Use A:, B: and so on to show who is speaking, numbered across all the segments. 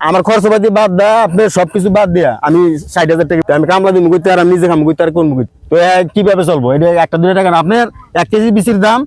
A: আমার খরচপাতি বাদ দা, আপনি সবকিছু বাদ দিয়া, আমি ষাট হাজার টাকা আমি কামলা দিন করতে আর আমি নিজে কাম করতে আর কোন করতে তো কীভাবে চলবো? এটা একটা দুটো টাকা আপনার এক কেজি বিচির দাম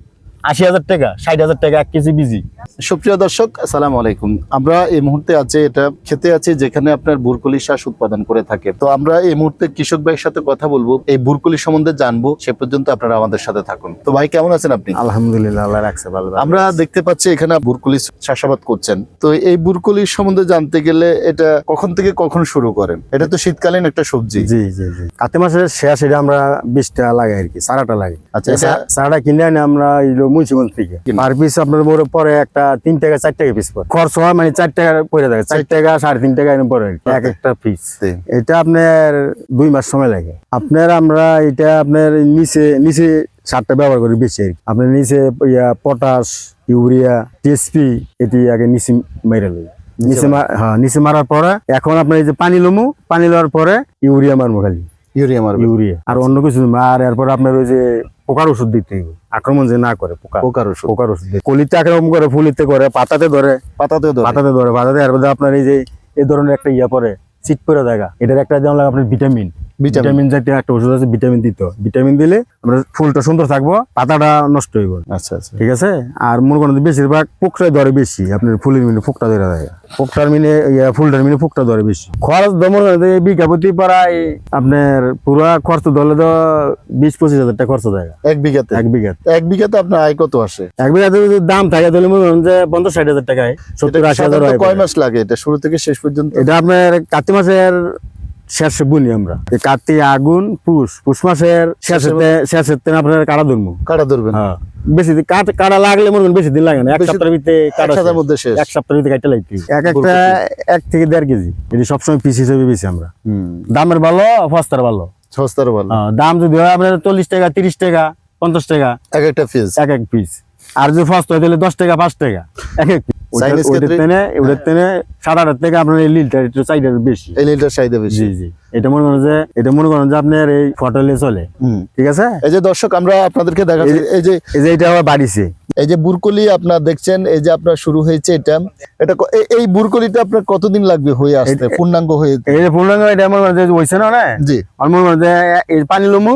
A: আশি হাজার টাকা ষাট হাজার টাকা এক কেজি বিজি।
B: সুপ্রিয় দর্শক আসসালামু আলাইকুম। আমরা এই মুহূর্তে আছে এটা খেতে আছি যেখানে আপনার বুরকুলি শ্বাস উৎপাদন করে থাকে। তো আমরা এই মুহূর্তে কৃষক ভাইয়ের সাথে কথা বলব এই বুরকুলি সম্বন্ধে জানব সে পর্যন্ত আপনারা আমাদের সাথে থাকুন। তো ভাই কেমন আছেন আপনি?
A: আলহামদুলিল্লাহ আল্লাহ রাখছে ভালো
B: আমরা দেখতে পাচ্ছি এখানে বুরকুলি চাষাবাদ করছেন। তো এই বুরকুলির সম্বন্ধে জানতে গেলে এটা কখন থেকে কখন শুরু করেন? এটা তো শীতকালীন একটা সবজি।
A: জি জি জি। কাতে মাসের শেষ এটা আমরা বিশটা লাগাই আর কি সারাটা লাগে
B: আচ্ছা এটা
A: সারাটা কিনে আনি আমরা এইলো মুন্সিগঞ্জ থেকে। পার পিস আপনার মোড়ে পরে একটা তিন টাকা চার টাকা পিস পরে খরচ হয় মানে চার টাকা পড়ে থাকে। চার টাকা সাড়ে তিন টাকা এরকম পরে এক একটা পিস এটা আপনার দুই মাস সময় লাগে। আপনার আমরা এটা আপনার নিচে নিচে সারটা ব্যবহার করি বেশি আর। আপনার নিচে ইয়া পটাশ ইউরিয়া টিএসপি এটি আগে নিচে মেরে লই। নিচে হ্যাঁ নিচে মারার পরে এখন আপনার এই যে পানি লমু পানি লওয়ার পরে ইউরিয়া মারবো খালি।
B: ইউরিয়া মারবে
A: ইউরিয়া আর অন্য কিছু। আর এরপর আপনার ওই যে পোকার ওষুধ দিতে হবে। আক্রমণ যে না করে পোকা
B: পোকার ওষুধ।
A: পোকার ওষুধ। কলিতে আক্রমণ করে ফুলিতে করে পাতাতে ধরে
B: পাতাতে ধরে।
A: পাতাতে ধরে পাতাতে আর আপনার এই যে এই ধরনের একটা ইয়া পরে চিট পরে দেখা এটার একটা যেমন লাগে আপনার ভিটামিন।
B: ভিটামিন
A: জাতীয় একটা ওষুধ আছে ভিটামিন দিতে ভিটামিন দিলে আমরা ফুলটা সুন্দর থাকব পাতাটা নষ্ট হইব।
B: আচ্ছা আচ্ছা।
A: ঠিক আছে? আর মনে করেন বেশিরভাগ পোকটাই ধরে বেশি আপনার ফুলের মিনে পোকটা ধরে থাকে। পোকটার ইয়া, ফুলটার মিনে পোকটা ধরে বেশি। খরচ দমন বিঘা প্রতি প্রায় আপনার পুরা খরচ ধরলে তো বিশ পঁচিশ হাজার টাকা খরচ থাকে।
B: এক বিঘাতে?
A: এক বিঘা
B: এক বিঘাতে আপনার আয় কত আসে?
A: এক বিঘাতে যদি দাম থাকে তাহলে মনে করেন যে পঞ্চাশ ষাট হাজার টাকায় সত্তর আশি হাজার
B: কয় মাস লাগে? এটা শুরু থেকে শেষ পর্যন্ত?
A: এটা আপনার কার্তিক মাসের শেষে বুনি আমরা। কার্তিক আগুন পুষ। পুষ মাসের শেষে শেষের দিন আপনার কাটা ধরবো।
B: কাটা ধরবেন।
A: হ্যাঁ। বেশি দিন কাট কাটা লাগলে মনে বেশি দিন লাগে না। এক সপ্তাহের ভিতরে কাটা
B: সপ্তাহের মধ্যে শেষ।
A: এক সপ্তাহের ভিতরে লাগবে। এক একটা এক থেকে দেড় কেজি। এটি সবসময় পিস হিসেবে বেশি আমরা। দামের ভালো ফস্তার ভালো।
B: সস্তার ভালো।
A: হ্যাঁ, দাম যদি হয় আপনার চল্লিশ টাকা তিরিশ টাকা পঞ্চাশ টাকা।
B: এক একটা পিস
A: এক এক পিস আর যদি ফার্স্ট হয় তাহলে দশ টাকা পাঁচ টাকা। এক এক পিস
B: Chinese
A: ওইটার
B: ক্ষেত্রে-
A: তেনে ওইটার তেনে সাত আটার থেকে আপনার এই লিলটা একটু চাহিদা বেশি।
B: এই লিটার চাহিদা বেশি।
A: জি জি। এটা মনে করেন যে এটা মনে করেন যে আপনার এই ফটলে চলে। ঠিক আছে?
B: এই যে দর্শক আমরা আপনাদেরকে দেখাচ্ছি এই যে
A: এই যে এটা আবার বাড়িছে।
B: এই যে বুরকলি আপনার দেখছেন এই যে আপনার শুরু হয়েছে এটা। এটা এই- এই বুরকলিটা আপনার কতদিন লাগবে হয়ে আসতে? পূর্ণাঙ্গ হয়ে
A: এই যে পূর্ণাঙ্গ এটা মনে হয়েছে না না?
B: জি।
A: আর মনে করেন এই পানি লমু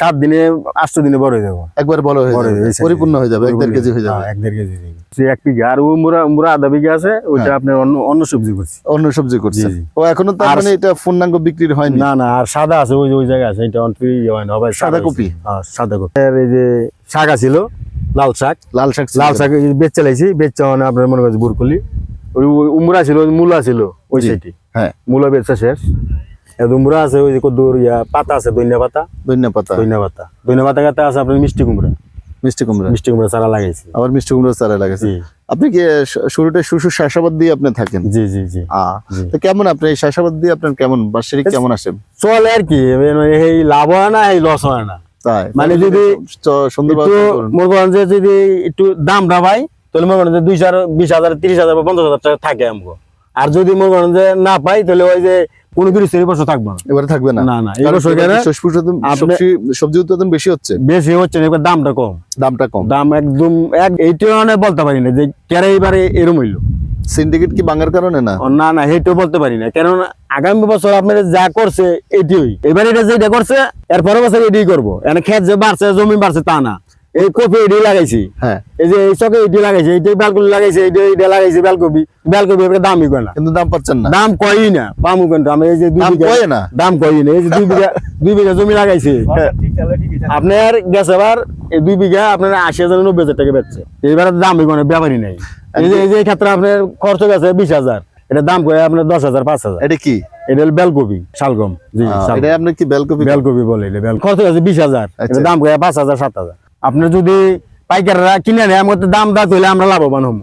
A: সাত দিনে আষ্ট দিনে বড় হয়ে যাব।
B: একবার বড় হয়ে যাবে পরিপূর্ণ হয়ে যাবে এক দেড় কেজি হয়ে যাবে।
A: হ্যাঁ, এক দেড় কেজি হয়ে এক বিঘা আর উমরা উমরা আধা বিঘা আছে ওইটা আপনার অন্য অন্য সবজি করছি।
B: অন্য সবজি করছে। ও এখনও তার মানে এটা পূর্ণাঙ্গ বিক্রির হয়নি?
A: না না আর সাদা আছে ওই ওই জায়গায় আছে এটা অন্তরি হয় না হবে
B: সাদা কপি?
A: হ্যাঁ সাদা কপি। আর এই যে শাক আছিল লাল শাক।
B: লাল শাক
A: লাল শাক বেচে লাইছি বেচে মানে আপনার মনে করছে বুরকুলি। ওই উমরা ছিল মূলা ছিল ওই
B: জি।
A: সাইডে
B: হ্যাঁ।
A: মূলা বেচা শেষ। উমরা আছে ওই যে কদ্দুর ইয়া পাতা আছে দইনা পাতা।
B: ধনিয়া পাতা।
A: দইনা পাতা। দইনা পাতা গাতে আছে আপনার মিষ্টি কুমড়া।
B: মিষ্টি কুমড়া।
A: মিষ্টি কুমড়া চারা লাগাইছি
B: আবার মিষ্টি কুমড়া চারা লাগাছে
A: জি।
B: আপনি কি শুশু শাসাবাদ দিয়ে আপনি থাকেন?
A: জি জি জি।
B: তো কেমন আপনি এই শাসাবাদ দিয়ে আপনার কেমন বার্ষিক কেমন আসে?
A: চলে আর কি মানে এই লাভ হয় না এই লস হয় না।
B: তাই।
A: মানে যদি-
B: সুন্দরভাবে।
A: মনে যে যদি একটু দামটা পাই তাহলে মনে করেন যে দুই চার বিশ হাজার তিরিশ হাজার বা পঞ্চাশ হাজার টাকা থাকে আমগো আর যদি মনে করেন যে না পাই তাহলে ওই যে কোনো কিছু সেই বছর থাকব না।
B: এবারে থাকবে না।
A: না না এই বছর আপনি-
B: সবজি সবজি উৎপাদন বেশি হচ্ছে।
A: বেশি হচ্ছে না এবার দামটা কম।
B: দামটা কম।
A: দাম একদম এক এইটাও মানে বলতে পারি না যে কেন এবারে এরম হইল।
B: সিন্ডিকেট কি ভাঙার কারণে না?
A: না না সেইটাও বলতে পারি না। কারণ আগামী বছর আপনার যা করছে এটিই। এবার এটা যেটা করছে এর পরের বছর এটাই করব। এনে খেত যে বাড়ছে জমি বাড়ছে তা না। এই কপি এটি লাগাইছি।
B: হ্যাঁ।
A: এই যে এই চকে এটি লাগাইছে এইটাই বেলকপি লাগাইছে এইটা এইটা লাগাইছে বেলকপি বেলকপি এবার দামই কয় না।
B: কিন্তু দাম পাচ্ছেন না।
A: দাম কয়ই না পামু কিন্তু আমি এই যে দুই বিঘা
B: কয় না?
A: দাম কয়ই না এই যে দুই বিঘা দুই বিঘা জমি লাগাইছে। আপনার গেছে এবার এই দুই বিঘা আপনার আশি হাজার নব্বই হাজার টাকা বেচছে। এবার দামই কোনো ব্যাপারই নাই। এই যে এই যে ক্ষেত্রে আপনার খরচ গেছে বিশ হাজার। এটা দাম কয় আপনার দশ হাজার পাঁচ হাজার।
B: এটা কি?
A: এটা হলো বেলকপি শালগম। জি
B: এটা আপনি কি বেলকপি?
A: বেলকপি বলে এটা বেল খরচ আছে বিশ হাজার।
B: আচ্ছা।
A: দাম কয় পাঁচ হাজার সাত হাজার। আপনি যদি পাইকাররা কিনে নেয় আমাদের দাম দা হইলে আমরা লাভবান হব।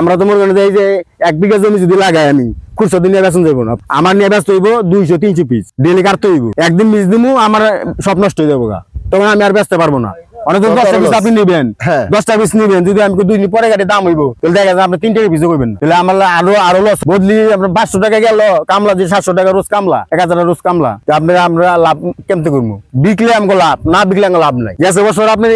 A: আমরা তো মনে করেন যে এই যে এক বিঘা জমি যদি লাগাই আমি খুচরা দিন নিয়ে যাইব যাব না। আমার নিয়ে ব্যস্ত হইব দুইশো তিনশো পিস ডেলি কাটতে হইব। একদিন বীজ দিমু আমার সব নষ্ট হয়ে যাব গা। তখন আমি আর বেচতে পারব না। দশটা পিস আপনি নেবেন।
B: হ্যাঁ।
A: দশটা পিস নেবেন যদি আমি দুই পরে গাড়ি দাম হইব তাহলে দেখা আপনি তিন টাকা পিস করবেন। তাহলে আমার আরও আরও লস বদলি আপনার পাঁচশো টাকা গেল কামলা যে সাতশো টাকা রোজ কামলা এক হাজার রোজ কামলা আমরা লাভ কেমতে করব? বিকলে আমাকে লাভ না বিকলে আমার লাভ নাই। গেছে বছর আপনি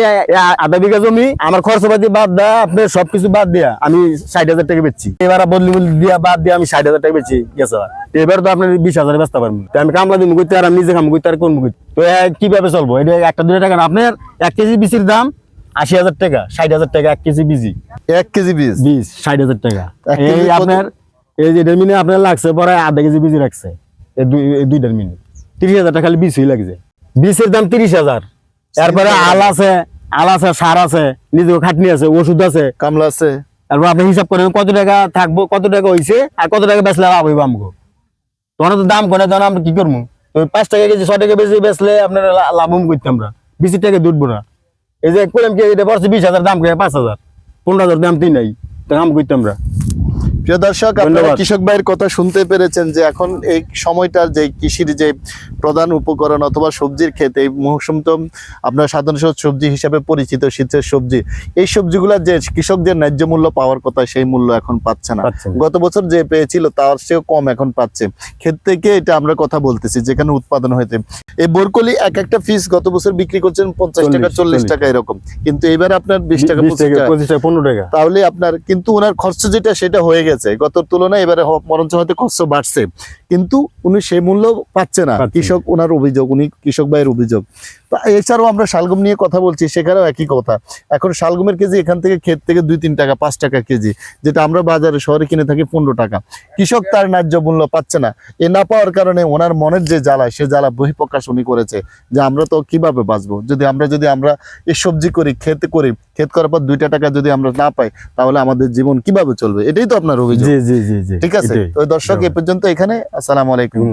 A: আধা বিঘা জমি আমার খরচপাতি বাদ দেয়া আপনি সবকিছু বাদ দিয়া আমি ষাট হাজার টাকা বেচছি। এবার বদলি বদলি দিয়া বাদ দিয়া আমি ষাট হাজার টাকা বেচছি গেছে। এবার তো আপনি বিশ হাজার বেচতে পারবেন আমি কামলা দিন করতে আর আমি নিজে কাম করতে আর কোন করতে তো কীভাবে চলবো? এটা একটা দুটো টাকা আপনার এক কেজি বিচির দাম আশি হাজার টাকা ষাট হাজার টাকা এক কেজি বিজি
B: এক কেজি বীজ
A: বীজ ষাট হাজার টাকা। এই? আপনার এই যে মিনে আপনার লাগছে পরে আধা কেজি বীজ রাখছে। এই দুইটার মিনে তিরিশ হাজার টাকা খালি লাগছে। বীজের দাম তিরিশ হাজার। এরপরে আল আছে আল আছে সার আছে নিজের খাটনি আছে ওষুধ আছে।
B: কামলা আছে।
A: তারপর আপনি হিসাব করেন কত টাকা থাকব কত টাকা হইছে আর কত টাকা বেচলে লাভ হইব আমগো। তখন তো দাম করে তখন আমরা কি করব? তো পাঁচ টাকা কেজি, ছয় টাকা বেশি বেচলে আপনার লাভ হম করতাম আমরা। বেশি টাকা দুটবো না। এই যে করলাম কি এটা পড়ছে বিশ হাজার, দাম পাঁচ হাজার। পনেরো হাজার দাম তিন নাই, তো কাম করতে আমরা।
B: প্রিয় দর্শক আপনারা কৃষক ভাইয়ের কথা শুনতে পেরেছেন যে এখন এই সময়টার যে কৃষির যে প্রধান উপকরণ অথবা সবজির ক্ষেত এই আপনার সাধারণত সবজি হিসাবে পরিচিত শীতের সবজি। এই সবজিগুলা যে কৃষকদের ন্যায্য মূল্য পাওয়ার কথা সেই মূল্য এখন পাচ্ছে না। গত বছর যে পেয়েছিল তার চেয়েও কম এখন পাচ্ছে। ক্ষেত থেকে এটা আমরা কথা বলতেছি যেখানে উৎপাদন হয়েছে। এই বোরকলি এক একটা পিস গত বছর বিক্রি করছেন পঞ্চাশ টাকা
A: চল্লিশ।
B: টাকা এরকম। কিন্তু এবার আপনার বিশ টাকা। পঁচিশ
A: টাকা পনেরো টাকা।
B: তাহলে আপনার কিন্তু ওনার খরচ যেটা সেটা হয়ে গেছে। গত তুলনায় এবারে বরঞ্চ হয়তো খরচ বাড়ছে। কিন্তু উনি সেই মূল্য পাচ্ছে না। কৃষক ওনার অভিযোগ উনি কৃষক ভাইয়ের অভিযোগ। তা এছাড়াও আমরা শালগম নিয়ে কথা বলছি সেখানেও একই কথা। এখন শালগমের কেজি এখান থেকে ক্ষেত থেকে দুই তিন টাকা পাঁচ টাকা কেজি যেটা আমরা বাজারে শহরে কিনে থাকি পনেরো টাকা। কৃষক তার ন্যায্য মূল্য পাচ্ছে না। এ না পাওয়ার কারণে ওনার মনের যে জ্বালা সে জ্বালা বহিঃপ্রকাশ উনি করেছে যে আমরা তো কীভাবে বাঁচবো? যদি আমরা যদি আমরা এই সবজি করি খেতে করি ক্ষেত করার পর দুইটা টাকা যদি আমরা না পাই তাহলে আমাদের জীবন কীভাবে চলবে? এটাই তো আপনার অভিযোগ।
A: জি জি জি জি।
B: ঠিক আছে?
A: ওই
B: তো দর্শক এ পর্যন্ত এখানে। আসসালামু আলাইকুম।